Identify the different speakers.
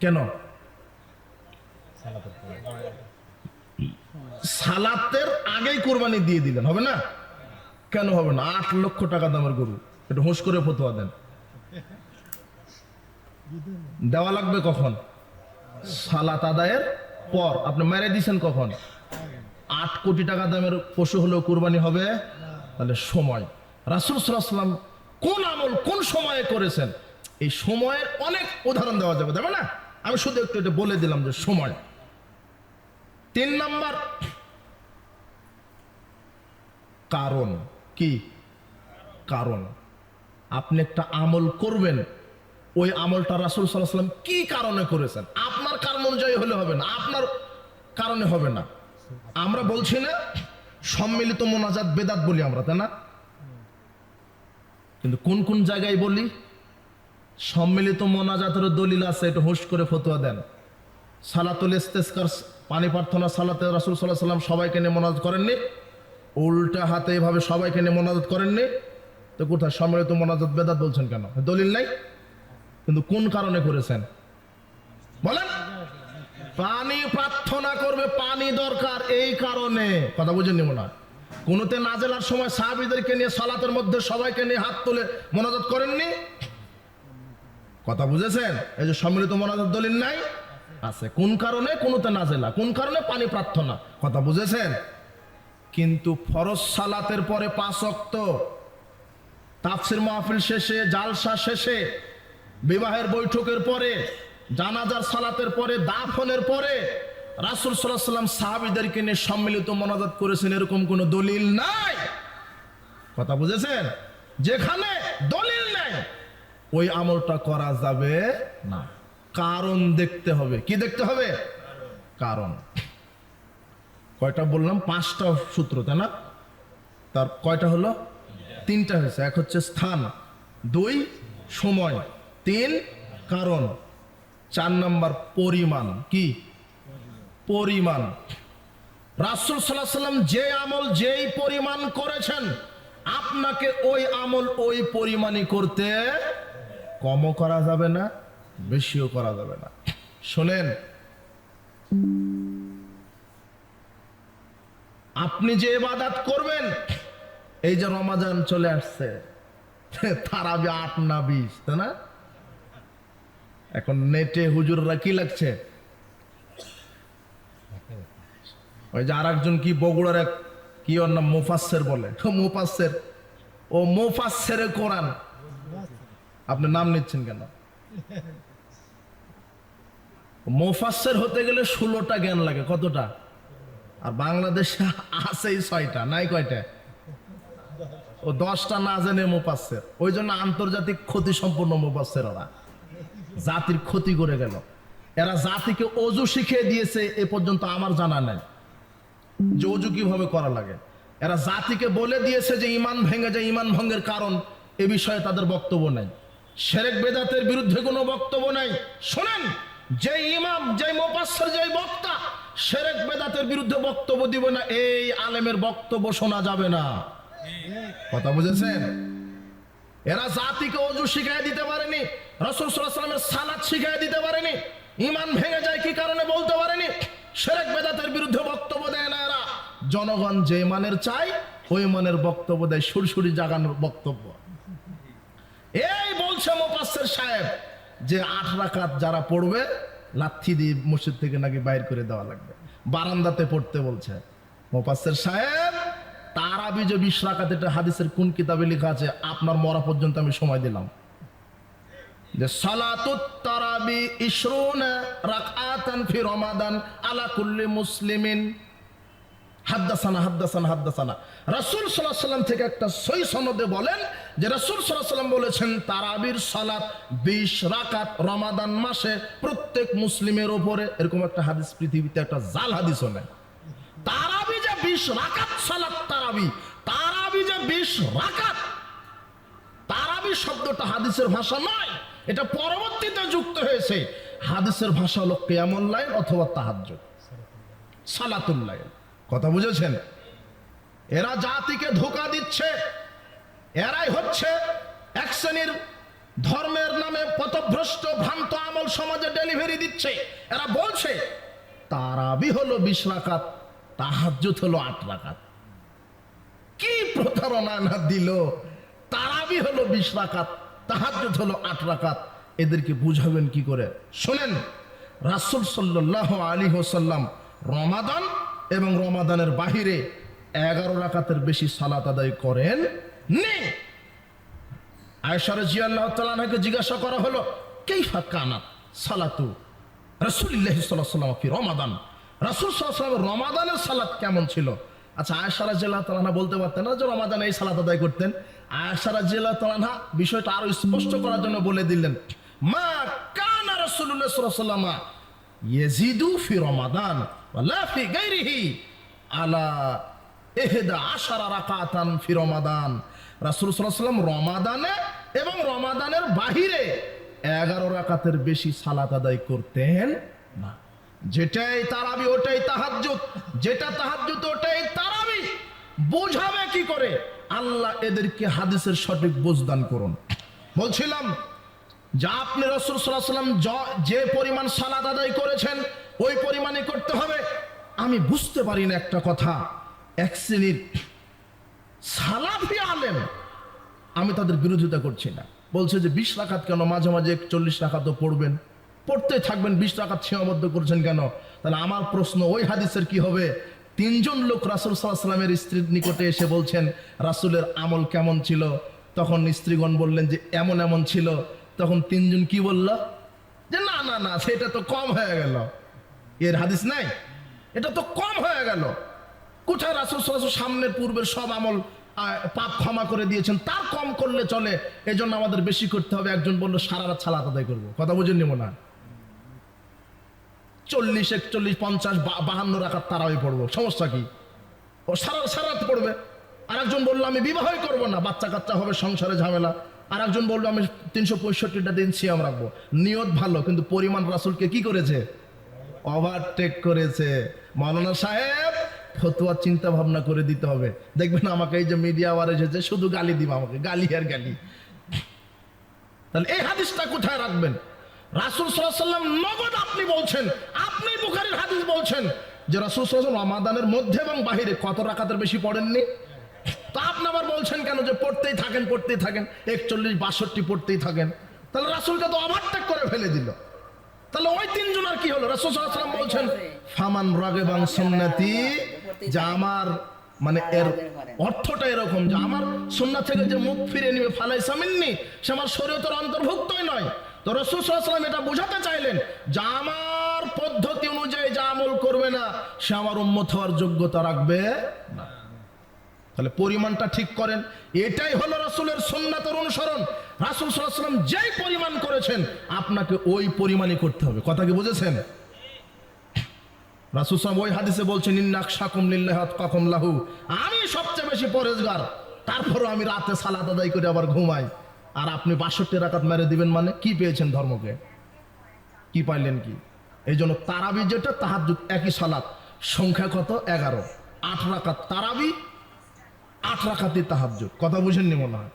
Speaker 1: কেন? সালাতের আগেই কোরবানি দিয়ে দিলেন হবে না? কেন হবে না? আট লক্ষ টাকা দামের গরু। একটু হুঁশ করে ফতোয়া দেন। দেওয়া লাগবে কখন? সালাত আদায়ের পর। আপনি মেরে দিছেন কখন? আট কোটি টাকা দামের পশু হলেও কোরবানি হবে? তাহলে সময়। রাসুল সাল্লাম কোন আমল কোন সময়ে করেছেন? এই সময়ের অনেক উদাহরণ দেওয়া যাবে দেবে না? আমি শুধু একটু এটা বলে দিলাম যে সময়। তিন নাম্বার, কারণ কি? কারণ আপনি একটা আমল করবেন, ওই আমলটা রাসুল সাল্লাহ সাল্লাম কি কারণে করেছেন? আপনার কারণ অনুযায়ী হলে হবে না, আপনার কারণে হবে না। আমরা বলছি না, সম্মিলিত মোনাজাত বেদাত বলি আমরা, তাই না? কিন্তু কোন কোন জায়গায় বলি? সম্মিলিত মোনাজাতের দলিল আছে, একটু হুশ করে ফতোয়া দেন। সালাতুল ইস্তেস্কার, পানি প্রার্থনা, সালাতে রাসুল সাল্লাহ সাল্লাম সবাইকে নিয়ে মোনাজাত করেননি। উল্টা হাতে এভাবে সবাইকে নিয়ে মোনাজাত করেননি। তো কোথায় সম্মিলিত মোনাজাত বেদাত বলছেন কেন? দলিল নাই? কিন্তু কোন কারণে করেছেন? বলেন। পানি প্রার্থনা করবে, পানি দরকার এই কারণে। কথা বুঝেননি মনে হয়? কোনোতে নাজেলার সময় সাহাবিদেরকে নিয়ে সালাতের মধ্যে সবাইকে নিয়ে হাত তুলে মোনাজাত করেননি? কথা বুঝেছেন? এই যে সম্মিলিত মোনাজাত দলিল নাই? আছে। কোন কারণে? কোনোতে নাজেলা। কোন কারণে? পানি প্রার্থনা। কথা বুঝেছেন? কিন্তু ফরজ সালাতের পরে পাঁচ অক্ত তাফসির মাহফিল শেষে, জালসা শেষে, বিবাহের বৈঠকের পরে, জানাজার সালাতের পরে, দাফনের পরে রাসুল সাল্লাহ সাল্লাম সাহাবিদেরকে নিয়ে সম্মিলিত মনাজাত করেছেন এরকম কোনো দলিল নাই? কথা বুঝেছেন? যেখানে দলিল নাই ওই আমলটা করা যাবে না। কারণ দেখতে হবে। কি দেখতে হবে? কারণ। কয়টা বললাম? পাঁচটা সূত্র, তাই না? তার কয়টা হলো? তিনটা হয়েছে। এক হচ্ছে স্থান, দুই সময়, তিন কারণ, চার নাম্বার পরিমাণ, কি? পরিমাণ। রাসুল সাল্লাহ সাল্লাম যে আমল যেই পরিমাণ করেছেন, আপনাকে ওই আমল ওই পরিমাণই করতে কমও করা যাবে না, বেশিও করা যাবে না। শোনেন, আপনি যে ইবাদত করবেন, এই যে রমাজান চলে আসছে তারাবি আট না বিশ, তাই না? এখন নেটে হুজুররা কি লাগছে? ওই যে আর একজন কি বগুড়ার এক, কি ওর নাম মুফাসের বলে। মুফাসের ও মুফাসের কোরআন। আপনি নাম নিচ্ছেন কেন? মুফাসের হতে গেলে ষোলোটা জ্ঞান লাগে, কতটা? আর বাংলাদেশে আছেই ছয়টা, নাই কয়টা? ও দশটা না জেনে মুপাসের ওই জন্য আন্তর্জাতিক ক্ষতি সম্পূর্ণ মুপাসের ওরা জাতির ক্ষতি করে গেল। এরা জাতিকে অজু শিখিয়ে দিয়েছে, এ পর্যন্ত আমার জানা নাই। যে অজু কীভাবে করা লাগে? এরা জাতিকে বলে দিয়েছে যে, ইমান ভেঙে যায়, ইমান ভঙ্গের কারণ, এ বিষয়ে তাদের বক্তব্য নাই। সেরেক বেদাতের বিরুদ্ধে কোনো বক্তব্য নাই। শোনেন যে ইমাম যে মোপাসের যে বক্তা, সেরেক বেদাতের বিরুদ্ধে বক্তব্য দিব না, এই আলেমের বক্তব্য শোনা যাবে না। কথা বুঝেছেন? এরা জাতিকে অজু শিখাই দিতে পারেনি, রসুল সাল্লামের সালাদ শিখাই দিতে পারেনি, ইমান ভেঙে যায় কি কারণে বলতে পারেনি? সেরেক বেদাতের বিরুদ্ধে বক্তব্য দেয় না এরা। জনগণ যে মানের চাই ওই মানের বক্তব্য দেয়, সুরসুরি জাগানোর বক্তব্য। বলছে সাহেব, যে আট রাকাত যারা পড়বে, লাথি দিয়ে মসজিদ থেকে নাকি বাইর করে দেওয়া লাগবে। বারান্দাতে পড়তে বলছে। মোপাসের সাহেব বিশ এটা হাদিসের কোন কিতাবে লেখা আছে? আপনার মরা পর্যন্ত আমি সময় দিলাম। যে সালাতুত তারাবি ইশরুন রাকাতান ফি রমাদান আলা কুল্লি মুসলিমিন। হাদ্দাসানা হাদ্দাসানা হাদ্দাসানা। রাসূল সাল্লাল্লাহু আলাইহি থেকে একটা সই সনদে বলেন যে রাসূল সাল্লাম বলেছেন, তারাবির সালাত 20 রাকাত রমাদান মাসে প্রত্যেক মুসলিমের ওপরে এরকম একটা হাদিস পৃথিবীতে, একটা জাল হাদিসও নাই। তারাবি যে 20 রাকাত সালাত তারাবি তারাবি যে 20 রাকাত, তারাবি শব্দটা হাদিসের ভাষা নয়, এটা পরবর্তীতে যুক্ত হয়েছে। হাদিসের ভাষা হলো কেয়ামুল লাইল অথবা তাহাজ্জুদ। সালাতুল লাইল। কথা বুঝেছেন? এরা জাতিকে ধোকা দিচ্ছে এরাই হচ্ছে এক শ্রেণির ধর্মের নামে পথভ্রষ্ট ভ্রান্ত আমল সমাজে ডেলিভারি দিচ্ছে। এরা বলছে, তারাবি হলো বিশ রাকাত, তাহাজ্জুদ হলো আট রাকাত। কি প্রতারণা না দিল? তারাবি হলো বিশ রাকাত, তাহাজ্জুদ হলো আট রাকাত। এদেরকে বুঝাবেন কি করে? শোনেন, রাসূল সাল্লাল্লাহু আলাইহি ওয়াসাল্লাম রমাদান এবং রমাদানের বাহিরে এগারো রাকাতের বেশি সালাত আদায় করেন নি! আয়েশা রাদিয়াল্লাহু জিজ্ঞাসা করা হলো, কাইফা কানাত সালাতু রাসূলুল্লাহ আলাইহি ফি রমাদান? রাসূল ওয়াসাল্লাম রমাদানের সালাত কেমন ছিল? আচ্ছা আয়েশা রাদিয়াল্লাহু তাআলা বলতে পারতেন না যে রমাদানে এই সালাত আদায় করতেন। আয়েশা রাদিয়াল্লাহু তাআলা বিষয়টা আরও স্পষ্ট করার জন্য বলে দিলেন, মা কানা আলাইহি ওয়াসাল্লাম ইয়াজিদু ফি রমাদান ওয়ালা ফি গায়রিহি আলা এহেদা আশারা রাকাতান ফি রমাদান। রাসূল ওয়াসাল্লাম রমাদানে এবং রমাদানের বাহিরে এগারো রাকাতের বেশি সালাত আদায় করতেন না। যেটাই তারাবি, ওটাই তাহাজ্জুদ। যেটা তাহাজ্জুদ, ওটাই তারাবি। বোঝাবে কি করে? আল্লাহ এদেরকে হাদিসের সঠিক বোঝদান করুন। বলছিলাম, যা আপনি রসুল সাল্লাম যে পরিমাণ সালাদ আদায় করেছেন, ওই পরিমাণে করতে হবে। আমি বুঝতে পারি না একটা কথা। এক শ্রেণির সালাফি আলেম, আমি তাদের বিরোধিতা করছি না। বলছে যে বিশ রাখাত কেন? মাঝে মাঝে চল্লিশ রাখাতও পড়বেন। পড়তে থাকবেন, বিশ রাখাত সীমাবদ্ধ করছেন কেন? তাহলে আমার প্রশ্ন, ওই হাদিসের কি হবে? তিনজন লোক রাসুল সাল্লামের স্ত্রীর নিকটে এসে বলছেন, রাসুলের আমল কেমন ছিল? তখন স্ত্রীগণ বললেন যে, এমন এমন ছিল। তখন তিনজন কি বলল? যে, না না না, সেটা তো কম হয়ে গেল। এর হাদিস নাই? এটা তো কম হয়ে গেল। কোথায় রাসুল সামনের পূর্বের সব আমল পাপ ক্ষমা করে দিয়েছেন? তার কম করলে চলে এই জন্য আমাদের বেশি করতে হবে। একজন বলল, সারা রাত সালাত আদায় করব। কথা বুঝে নিব না চল্লিশ, একচল্লিশ, পঞ্চাশ বাহান্ন রাখার তারাই পড়ব। সমস্যা কি? ও সারা সারা রাত পড়বে। আর একজন বলল, আমি বিবাহই করব না। বাচ্চা কাচ্চা হবে, সংসারে ঝামেলা। আর একজন বলল, আমি তিনশো পঁয়ষট্টিটা দিন সিয়াম রাখব। নিয়ত ভালো, কিন্তু পরিমাণ রাসুলকে কি করেছে? ওভারটেক করেছে। মাওলানা সাহেব ফতুয়া চিন্তা ভাবনা করে দিতে হবে। দেখবেন আমাকে এই যে মিডিয়া আবার এসেছে, শুধু গালি দিব আমাকে, গালি আর গালি। তাহলে এই হাদিসটা কোথায় রাখবেন? রাসুল সাল্লাম নগদ আপনি বলছেন, আপনি হাদিস বলছেন যে রাসুল সাল্লাম মধ্যে এবং বাহিরে কত রাকাতের বেশি পড়েননি? তো আপনি আবার বলছেন কেন যে পড়তেই থাকেন পড়তেই থাকেন, একচল্লিশ, বাষট্টি পড়তেই থাকেন। তাহলে রাসুলকে তো ওভারটেক করে ফেলে দিল। তাহলে ওই তিনজন আর কি হলো? রাসুল সাল্লাম বলছেন, ফামান রাগেবাং সুন্নতি যা আমার মানে এর অর্থটা এরকম যে আমার থেকে যে মুখ ফিরে নিবে ফালাই সামিননি সে আমার শরীয়তের অন্তর্ভুক্তই নয়। তো রসুল সাল্লাম এটা বোঝাতে চাইলেন যে আমার পদ্ধতি অনুযায়ী যা আমল করবে না সে আমার উন্মত হওয়ার যোগ্যতা রাখবে না। তাহলে পরিমাণটা ঠিক করেন। এটাই হলো রাসুলের সুন্নাতের অনুসরণ। রাসুল সাল্লাম যেই পরিমাণ করেছেন আপনাকে ওই পরিমাণই করতে হবে। কথা কি বুঝেছেন? রাসুল সাহেব ওই হাদিসে বলছেন ইন্নাক সাকুম লিল্লাহাত কাকুম লাহু। আমি সবচেয়ে বেশি পরেজগার তারপরও আমি রাতে সালাত আদায় করে আবার ঘুমাই। আর আপনি বাষট্টি রাকাত মেরে দিবেন মানে কি পেয়েছেন ধর্মকে? কি পাইলেন কি? এই জন্য তারাবি যেটা তাহার একই সালাত। সংখ্যা কত? এগারো। আট রাকাত তারাবি, আট রাকাতি তাহাজ্জুদ। কথা বুঝেননি মনে হয়?